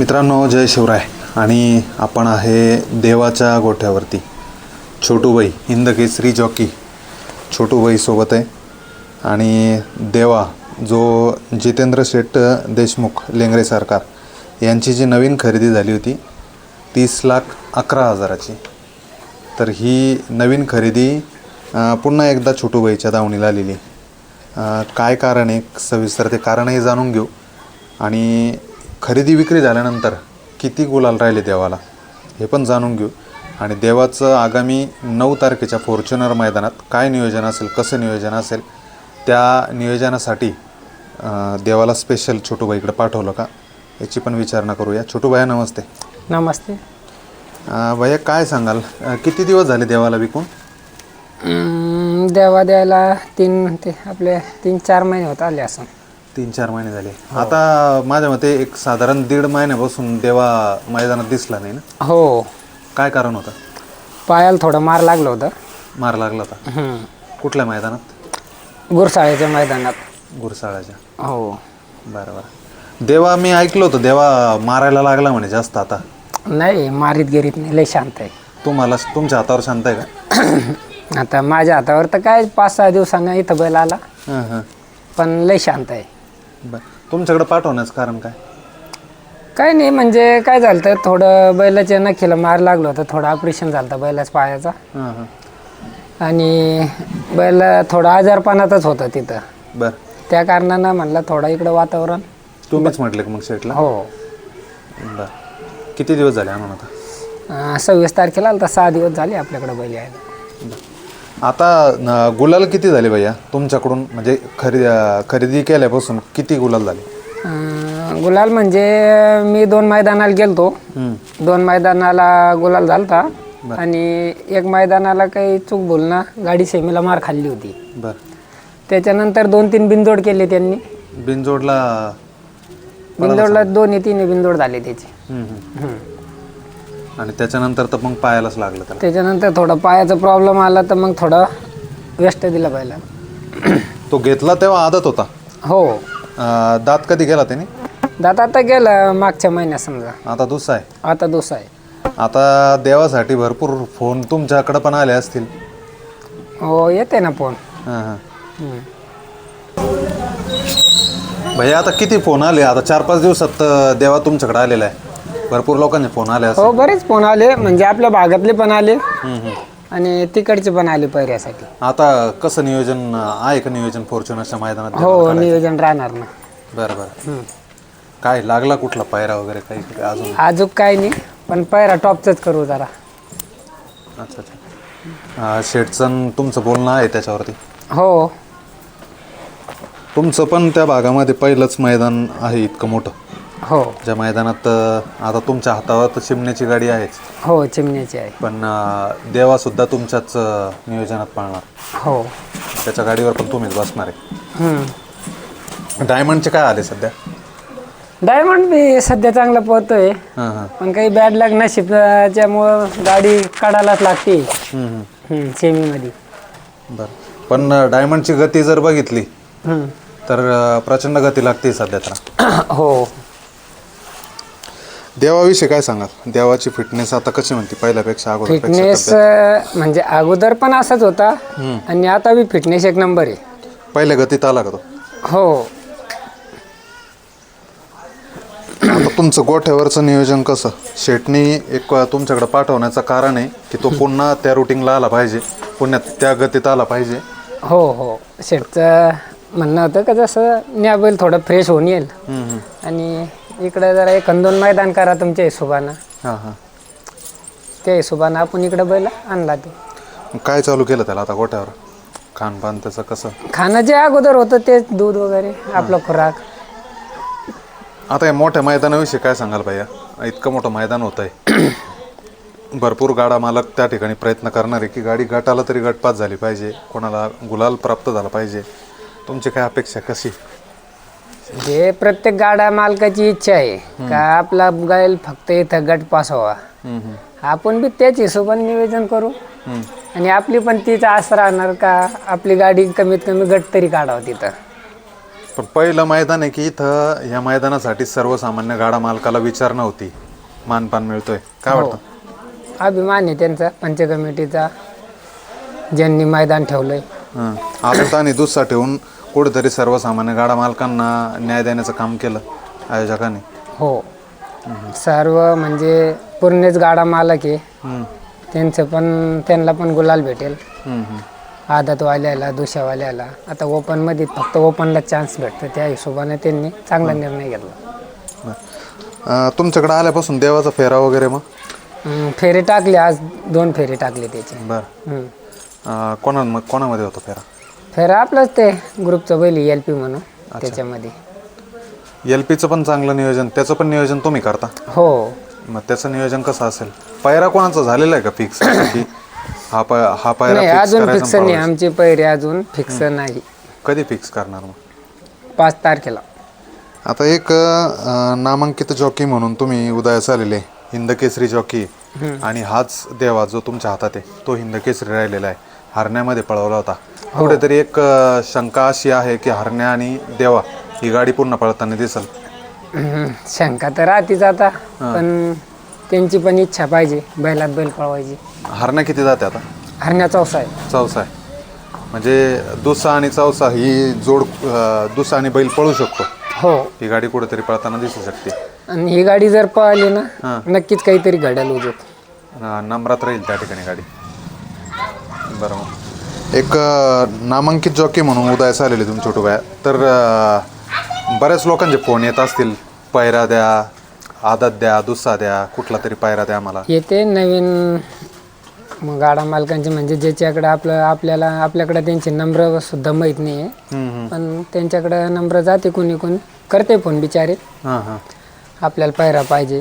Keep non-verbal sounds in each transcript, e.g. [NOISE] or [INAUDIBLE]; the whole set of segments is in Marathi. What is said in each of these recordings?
मित्रांनो जय शिवराय. आणि आपण आहे देवाच्या गोठ्यावरती. छोटूबाई हिंदकेसरी जॉकी छोटूबाईसोबत आहे. आणि देवा जो जितेंद्र शेट देशमुख लेंगरे सरकार यांची जी नवीन खरेदी झाली होती तीस लाख अकरा हजाराची. तर ही नवीन खरेदी पुन्हा एकदा छोटूबाईच्या दावणीला आलेली काय कारण आहे? सविस्तर ते कारणही जाणून घेऊ. आणि खरेदी विक्री झाल्यानंतर किती गुलाल राहिले देवाला हे पण जाणून घेऊ. आणि देवाचं आगामी नऊ तारखेच्या फॉर्च्युनर मैदानात काय नियोजन असेल कसं नियोजन असेल त्या नियोजनासाठी देवाला स्पेशल छोटूबाईकडे पाठवलं का? याची पण विचारणा करूया. छोटूबाया नमस्ते. नमस्ते. भैया काय सांगाल? किती दिवस झाले देवाला विकून? देवा द्यायला तीन ते आपले तीन चार महिने होत आले असं तीन चार महिने झाले. आता माझ्या मते एक साधारण दीड महिन्यापासून देवा मैदानात दिसला नाही ना? हो. काय कारण होतं? पायाला थोडं मार लागलं होतं. मार लागला होता. हं. कुठल्या मैदानात? गुरसाळ्याच्या मैदानात. गुरसाळ्याच्या. हो. बरं बरं. देवा मी ऐकलं होतं देवा मारायला लागला म्हणे जास्त आता. नाही मारीत गेरीत नाही लय शांत आहे. तुम्हाला तुमच्या हातावर शांत आहे का? [CLEARS THROAT] आता माझ्या हातावर तर काय पाच सहा दिवसानं इथं बैल आला. हां हां. पण लय शांत आहे. बरं. तुमच्याकडे पाठवण्याचं कारण काय? काय नाही म्हणजे काय झालं तर थोडं बैलाच्या नखीला मार लागलं होतं थोडं ऑपरेशन झालं होतं बैलाच पायाचा. हां हां. आणि बैल थोडं आजारपणातच होतं तिथं. बरं. त्या कारणानं म्हणलं थोडं इकडं वातावरण. तुम्हीच म्हटले का मग शेटला? हो. बरं. किती दिवस झाले आणून आता? अं, सव्वीस तारखेला आलं तर सहा दिवस झाले आपल्याकडे बैल यायला. आता गुलाल किती झाले भैया? तुमच्याकडून म्हणजे खरेदी खरेदी केल्यापासून किती गुलाल झाले? अं, गुलाल म्हणजे मी दोन मैदानाला गेलतो. दोन मैदानाला गुलाल झालता. आणि एक मैदानाला काही चूक बोलना गाडी सेमीला मार खाल्ली होती. बरं. त्याच्यानंतर दोन तीन बिनजोड केले त्यांनी. बिनजोडला बिनजोडला दोन्ही तिन्ही बिनजोड झाले त्याचे. हम्म, हम्म. आणि त्याच्यानंतर तर मग पायालाच लागलं त्याला. त्याच्यानंतर थोडं पायाचा प्रॉब्लेम आला तर मग थोडं वेस्ट दिलं पहिला. तो घेतला तेव्हा आदत होता? हो. अं, दात कधी गेला त्याने? दात आता गेलं मागच्या महिन्यात समजा. आता दुसरा आहे. आता दुसरा आहे. आता देवासाठी भरपूर फोन तुमच्याकडे पण आले असतील. हो येते ना फोन. हां हां. हं. भैया आता किती फोन आले? आता चार पाच दिवसात अं, देवा तुमच्याकडे आलेला आहे. भरपूर लोकांचे फोन आले हो बरेच फोन आले. म्हणजे आपल्या भागातले पण आले. आणि तिकडचे पण आले पैऱ्यासाठी आता कसं नियोजन आहे का नियोजन फॉर्च्युनरच्या मैदानात हो नियोजन राहणार ना. बरं बरं. काय लागला कुठला पायरा वगैरे काही अजून? अजून काय नाही पण पैरा टॉपचंच करू जरा. अच्छा अच्छा. अं, शेठचं तुमचं बोलणं आहे त्याच्यावरती? हो. तुमचं पण त्या भागामध्ये पहिलंच मैदान आहे इतकं मोठं. हो. ज्या मैदानात अं, आता तुमच्या हातावर तर चिमण्याची गाडी आहेच. हो चिमण्याची आहे. पण अं, देवासुद्धा तुमच्याच अं, नियोजनात पाळणार. हो. त्याच्या गाडीवर पण तुम्हीच बसणार आहे. डायमंडचे काय आले सध्या? डायमंड बी सध्या चांगला पोहतोय. हां हां. पण काही बॅड लक नशीबच्यामुळं गाडी काढायलाच लागते. हम्म, हम्म. सेमीमध्ये बरं. पण अं, डायमंडची गती जर बघितली. तर अं, प्रचंड गती लागते सध्या तर. हो. देवाविषयी काय सांगाल? देवाची फिटनेस आता कशी म्हणते? पहिल्यापेक्षा अगोदर फिटनेस म्हणजे अगोदर पण असाच होता. आणि आता बी फिटनेस एक नंबर आहे. पहिल्या गतीत आला का तो? हो. आता तुमचं गोठ्यावरचं नियोजन कसं? शेटनी एक तुमच्याकडे पाठवण्याचं कारण आहे की तो पुन्हा त्या रुटीनला आला पाहिजे. पुण्यात त्या गतीत आला पाहिजे. हो हो. शेटचं म्हणणं होतं का जसं न्या बैल थोडं फ्रेश होऊन येईल. हम्म, हम्म. आणि इकडे जरा एक दोन मैदान करा तुमच्या हिशोबानं. हां हां. त्या हिशोबानं आपण इकडे बैल आणला ते. मग काय चालू केलं त्याला आता गोठ्यावर खानपान त्याचं कसं? खाणं जे अगोदर होतं तेच दूध वगैरे आपलं खुराक. आता या मोठ्या मैदानाविषयी काय सांगाल भैया? इतकं मोठं मैदान होत आहे [COUGHS] भरपूर गाडा मालक त्या ठिकाणी प्रयत्न करणार आहे की गाडी गटाला तरी गटपात झाली पाहिजे कोणाला गुलाल प्राप्त झाला पाहिजे. तुमची काय अपेक्षा कशी? जे प्रत्येक गाडा मालकाची इच्छा आहे. का आपला बैल फक्त इथं गट पास व्हावा हम्म, हम्म. आपण बी त्याच हिशोबाने नियोजन करू. हम्म. आणि आपली पण तीच आस राहणार का आपली गाडी कमीत कमी गट तरी काढावं तिथं. पण पहिलं मैदान आहे की इथं ह्या मैदानासाठी सर्वसामान्य गाडा मालकाला विचार नव्हती. मानपान मिळतोय. काय हो. वाटतं? अभिमान आहे त्यांचा पंच कमिटीचा ज्यांनी मैदान ठेवलंय. हं. आदत आणि दुसरा ठेवून कुठेतरी सर्वसामान्य गाडा मालकांना न्याय देण्याचं काम केलं आयोजकांनी. हो. सर्व म्हणजे पूर्णच गाडा मालक आहे. हं. त्यांचं पण त्यांना पण गुलाल भेटेल. आदतवाल्याला दुशावाल्याला आता ओपनमध्ये फक्त ओपनला चान्स भेटतो. त्या हिशोबाने त्यांनी चांगला निर्णय घेतला. तुमच्याकडे आल्यापासून देवाचा फेरा वगैरे मग? फेरी टाकली. आज दोन फेरी टाकली त्याची. बरं. कोणा कोणामध्ये होता फेरा? फेरा आपलंच ते ग्रुपचं बैल एल पी म्हणून त्याच्यामध्ये. एल पीचं पण चांगलं नियोजन त्याचं पण नियोजन तुम्ही करता? हो. मग त्याचं नियोजन कसं असेल? पायरा कोणाचा झालेला आहे का फिक्स [COUGHS] की हा पाय हा पायरा fix अजून करायचा फिक्स आणि नाही पळवायचा? आमचे पैरे अजून फिक्स नाही. कधी फिक्स करणार मग? पाच तारखेला. आता एक अं, नामांकित जॉकी म्हणून तुम्ही उदयास आलेले हिंदकेसरी जॉकी आणि हाच देवा जो तुमच्या हातात आहे तो हिंदकेसरी राहिलेला आहे. हरण्यामध्ये पळवला होता. कुठेतरी एक अं, शंका अशी आहे की हरण्या आणि देवा ही गाडी पूर्ण पळताना दिसल. हम्म, [CLEARS THROAT] शंका तर राहतीच आता पण त्यांची पण इच्छा पाहिजे बैलात बैल पळवायची. हरण्या किती जाते आता? हरण्या चौसा आहे. चौसा आहे. म्हणजे दुसा आणि चौसा ही जोड अं, दुसा आणि बैल पळू शकतो. हो. ही गाडी कुठेतरी पळताना दिसू शकते. आणि ही गाडी जर पळाली हा. ना नक्कीच काहीतरी घडेल उजत अं, नंबरात राहील त्या ठिकाणी गाडी. बरोबर एक अं, नामांकित जॉकी म्हणून उदयास आलेले तुम्ही छोटू बाया तर अं, बऱ्याच लोकांचे फोन येत असतील. पायरा द्या आदत द्या दुस्सा द्या कुठला तरी पायरा द्या मला येते नवीन मग गाडा मालकांचे म्हणजे ज्याच्याकडे आपलं आपल्याला आपल्याकडे त्यांचे नंबर सुद्धा माहीत नाही आहे पण त्यांच्याकडे नंबर जाते कोणी कोणी करते फोन बिचारे. हां हां. आपल्याला पायरा पाहिजे.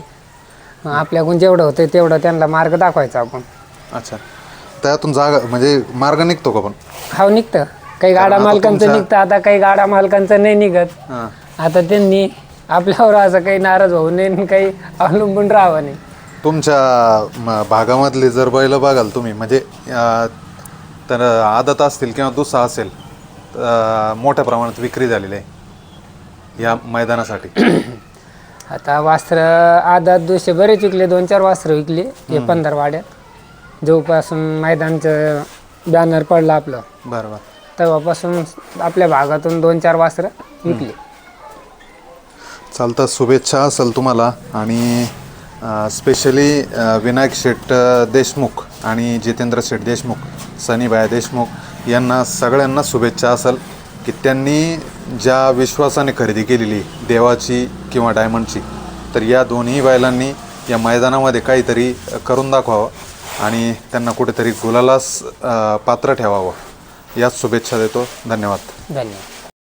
मग आपल्याकडून जेवढं होतं तेवढं त्यांना मार्ग दाखवायचा आपण. अच्छा. त्यातून जागा म्हणजे मार्ग निघतो का पण? हाव निघतं. काही गाडा आता मालकांचं तुमच्या- निघतं आता काही गाडा मालकांचं नाही निघत. हां. आता त्यांनी आपल्यावर असं काही नाराज होऊ नये आणि काही अवलंबून राहावं नाही तुमच्या म, भागामधले जर बैल बघाल तुम्ही म्हणजे अं, तर आदत असतील किंवा दुसरा असेल मोठ्या प्रमाणात विक्री झालेली आहे या मैदानासाठी. आता वास्त्र आधात दुसरे बरेच विकले दोन चार वास्त्र विकले हे पंधरा वाड्यात जोपासून मैदानचं बॅनर पडलं आपलं बरोबर. तेव्हापासून आपल्या भागातून दोन चार वास्त्र विकले चालतं शुभेच्छा असेल तुम्हाला. आणि स्पेशली विनायक शेठ अ, देशमुख आणि जितेंद्र शेठ देशमुख सनीबाया देशमुख यांना सगळ्यांना शुभेच्छा असेल की त्यांनी ज्या विश्वासाने खरेदी केलेली देवाची किंवा डायमंडची तर या दोन्ही बैलांनी या मैदानामध्ये काहीतरी करून दाखवावं. आणि त्यांना कुठेतरी गुलालास पात्र ठेवावं. याच शुभेच्छा देतो. धन्यवाद. धन्यवाद.